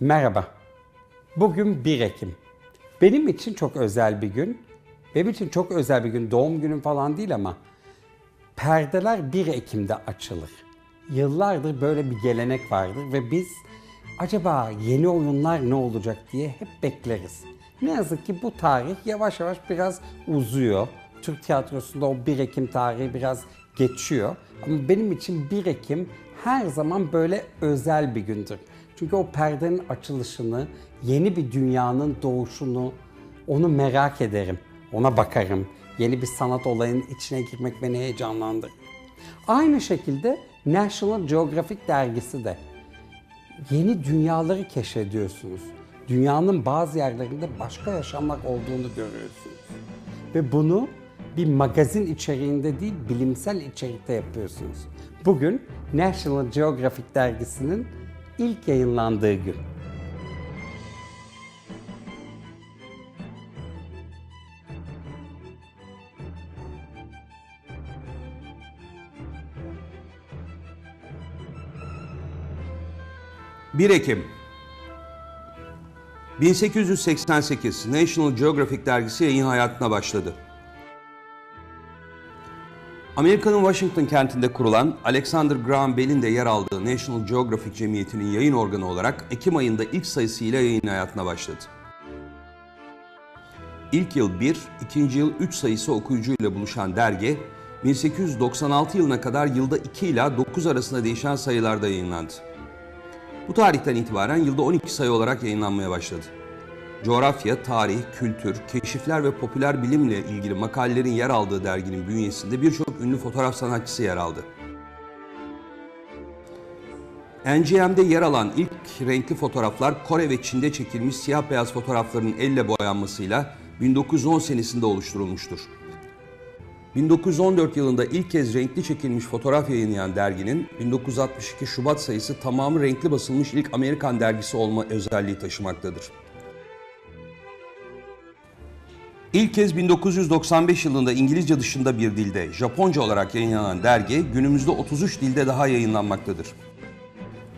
Merhaba. Bugün 1 Ekim. Benim için çok özel bir gün. Benim için çok özel bir gün. Doğum günüm falan değil ama perdeler 1 Ekim'de açılır. Yıllardır böyle bir gelenek vardır ve biz acaba yeni oyunlar ne olacak diye hep bekleriz. Ne yazık ki bu tarih yavaş yavaş biraz uzuyor. Türk tiyatrosunda o 1 Ekim tarihi biraz geçiyor. Ama benim için 1 Ekim her zaman böyle özel bir gündür. Çünkü o perdenin açılışını, yeni bir dünyanın doğuşunu onu merak ederim. Ona bakarım. Yeni bir sanat olayının içine girmek beni heyecanlandırır. Aynı şekilde National Geographic dergisi de yeni dünyaları keşfediyorsunuz. Dünyanın bazı yerlerinde başka yaşamlar olduğunu görüyorsunuz. Ve bunu bir magazin içeriğinde değil, bilimsel içerikte yapıyorsunuz. Bugün National Geographic dergisinin ilk yayınlandığı gün. ...1 Ekim 1888 National Geographic dergisi yayın hayatına başladı. Amerika'nın Washington kentinde kurulan Alexander Graham Bell'in de yer aldığı National Geographic Cemiyeti'nin yayın organı olarak Ekim ayında ilk sayısıyla yayın hayatına başladı. İlk yıl 1, ikinci yıl 3 sayısı okuyucuyla buluşan dergi, 1896 yılına kadar yılda 2 ila 9 arasında değişen sayılarda yayınlandı. Bu tarihten itibaren yılda 12 sayı olarak yayınlanmaya başladı. Coğrafya, tarih, kültür, keşifler ve popüler bilimle ilgili makalelerin yer aldığı derginin bünyesinde birçok ünlü fotoğraf sanatçısı yer aldı. NGM'de yer alan ilk renkli fotoğraflar Kore ve Çin'de çekilmiş siyah beyaz fotoğrafların elle boyanmasıyla 1910 senesinde oluşturulmuştur. 1914 yılında ilk kez renkli çekilmiş fotoğraf yayınlayan derginin 1962 Şubat sayısı tamamı renkli basılmış ilk Amerikan dergisi olma özelliği taşımaktadır. İlk kez 1995 yılında İngilizce dışında bir dilde Japonca olarak yayınlanan dergi günümüzde 33 dilde daha yayınlanmaktadır.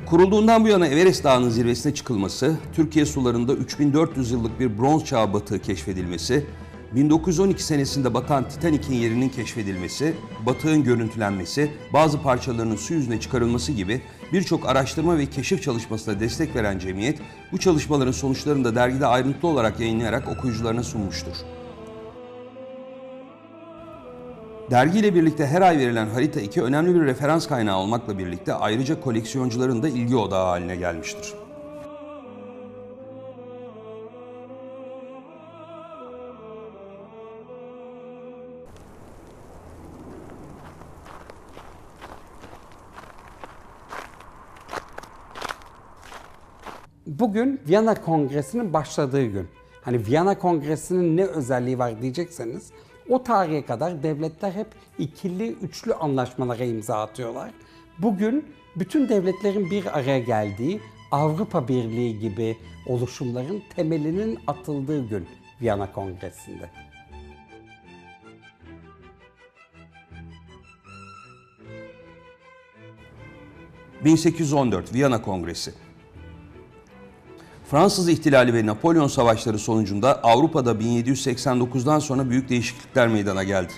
Kurulduğundan bu yana Everest Dağı'nın zirvesine çıkılması, Türkiye sularında 3400 yıllık bir bronz çağı batığı keşfedilmesi, 1912 senesinde batan Titanik'in yerinin keşfedilmesi, batığın görüntülenmesi, bazı parçalarının su yüzüne çıkarılması gibi birçok araştırma ve keşif çalışmasına destek veren cemiyet, bu çalışmaların sonuçlarını da dergide ayrıntılı olarak yayınlayarak okuyucularına sunmuştur. Dergiyle birlikte her ay verilen harita iki önemli bir referans kaynağı olmakla birlikte ayrıca koleksiyoncuların da ilgi odağı haline gelmiştir. Bugün Viyana Kongresi'nin başladığı gün. Hani Viyana Kongresi'nin ne özelliği var diyecekseniz o tarihe kadar devletler hep ikili, üçlü anlaşmalara imza atıyorlar. Bugün bütün devletlerin bir araya geldiği Avrupa Birliği gibi oluşumların temelinin atıldığı gün Viyana Kongresi'nde. ...1814 Viyana Kongresi Fransız ihtilali ve Napolyon savaşları sonucunda Avrupa'da 1789'dan sonra büyük değişiklikler meydana geldi.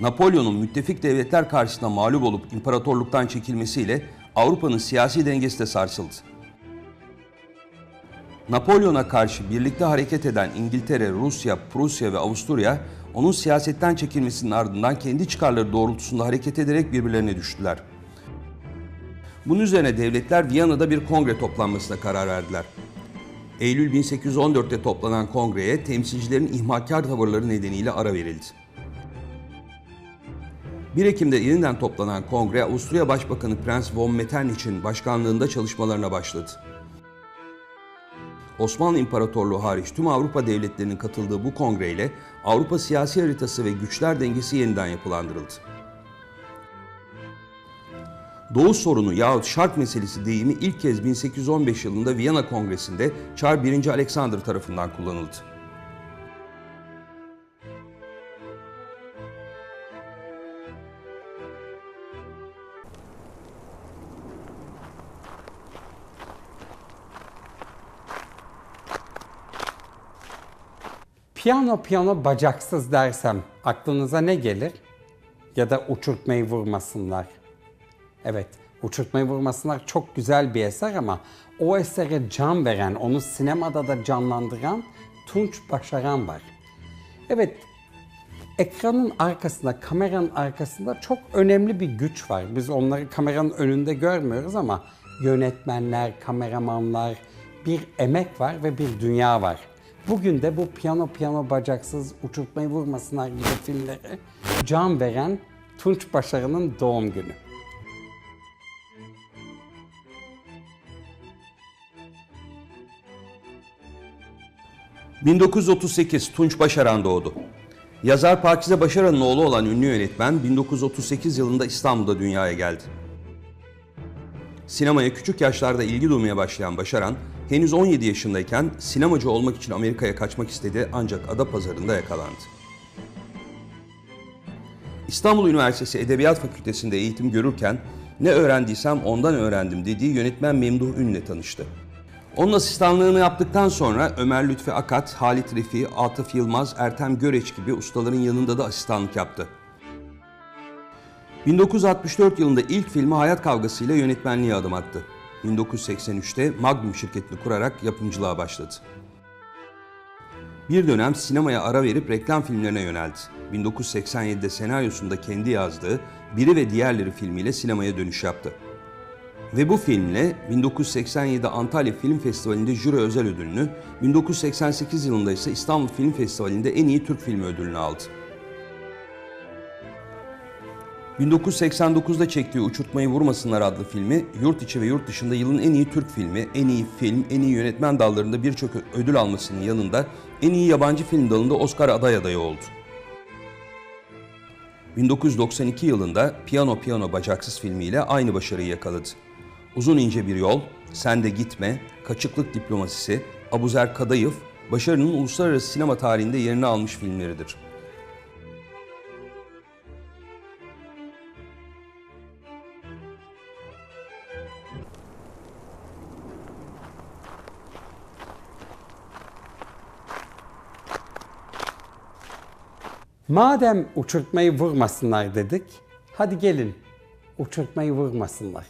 Napolyon'un müttefik devletler karşısında mağlup olup imparatorluktan çekilmesiyle Avrupa'nın siyasi dengesi de sarsıldı. Napolyon'a karşı birlikte hareket eden İngiltere, Rusya, Prusya ve Avusturya, onun siyasetten çekilmesinin ardından kendi çıkarları doğrultusunda hareket ederek birbirlerine düştüler. Bunun üzerine devletler Viyana'da bir kongre toplanmasına karar verdiler. Eylül 1814'te toplanan kongreye temsilcilerin ihmalkar tavırları nedeniyle ara verildi. 1 Ekim'de yeniden toplanan kongre Avusturya Başbakanı Prens von Metternich'in başkanlığında çalışmalarına başladı. Osmanlı İmparatorluğu hariç tüm Avrupa devletlerinin katıldığı bu kongreyle Avrupa siyasi haritası ve güçler dengesi yeniden yapılandırıldı. Doğu sorunu yahut şark meselesi deyimi ilk kez 1815 yılında Viyana Kongresi'nde Çar 1. Alexander tarafından kullanıldı. Piyano piyano bacaksız dersem aklınıza ne gelir? Ya da uçurtmayı vurmasınlar. Evet, uçurtmayı vurmasınlar çok güzel bir eser ama o esere can veren, onu sinemada da canlandıran Tunç Başaran var. Evet, ekranın arkasında, kameranın arkasında çok önemli bir güç var. Biz onları kameranın önünde görmüyoruz ama yönetmenler, kameramanlar, bir emek var ve bir dünya var. Bugün de bu piyano piyano bacaksız, uçurtmayı vurmasınlar gibi filmlere can veren Tunç Başarı'nın doğum günü. ...1938 Tunç Başaran doğdu. Yazar Pakize Başaran'ın oğlu olan ünlü yönetmen 1938 yılında İstanbul'da dünyaya geldi. Sinemaya küçük yaşlarda ilgi duymaya başlayan Başaran, henüz 17 yaşındayken sinemacı olmak için Amerika'ya kaçmak istedi ancak Adapazarı'nda yakalandı. İstanbul Üniversitesi Edebiyat Fakültesi'nde eğitim görürken ne öğrendiysem ondan öğrendim dediği yönetmen Memduh Ün'le tanıştı. Onun asistanlığını yaptıktan sonra Ömer Lütfi Akat, Halit Refi, Atıf Yılmaz, Ertem Göreç gibi ustaların yanında da asistanlık yaptı. 1964 yılında ilk filmi Hayat Kavgası ile yönetmenliğe adım attı. 1983'te Magnum şirketini kurarak yapımcılığa başladı. Bir dönem sinemaya ara verip reklam filmlerine yöneldi. 1987'de senaryosunda kendi yazdığı Biri ve Diğerleri filmiyle sinemaya dönüş yaptı. Ve bu filmle 1987 Antalya Film Festivali'nde jüri özel ödülünü, 1988 yılında ise İstanbul Film Festivali'nde en iyi Türk filmi ödülünü aldı. 1989'da çektiği Uçurtmayı Vurmasınlar adlı filmi, yurt içi ve yurt dışında yılın en iyi Türk filmi, en iyi film, en iyi yönetmen dallarında birçok ödül almasının yanında en iyi yabancı film dalında Oscar aday adayı oldu. 1992 yılında Piyano Piyano Bacaksız filmiyle aynı başarıyı yakaladı. Uzun ince bir yol, Sen de Gitme, Kaçıklık Diplomasisi, Abuzer Kadayıf, başarının uluslararası sinema tarihinde yerini almış filmleridir. Madem uçurtmayı vurmasınlar dedik, hadi gelin uçurtmayı vurmasınlar.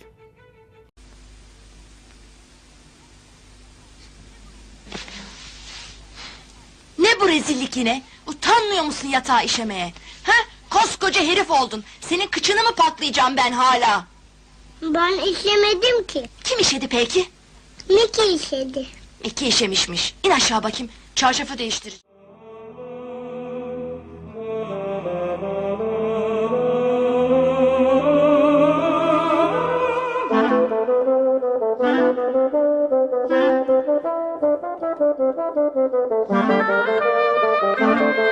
Ne bu rezillik yine? Utanmıyor musun yatağa işemeye? Ha? Koskoca herif oldun. Senin kıçını mı patlayacağım ben hala? Ben işemedim ki. Kim işedi peki? Miki işedi. İki işemişmiş. İn aşağı bakayım. Çarşafı değiştir. Thank you. Thank you.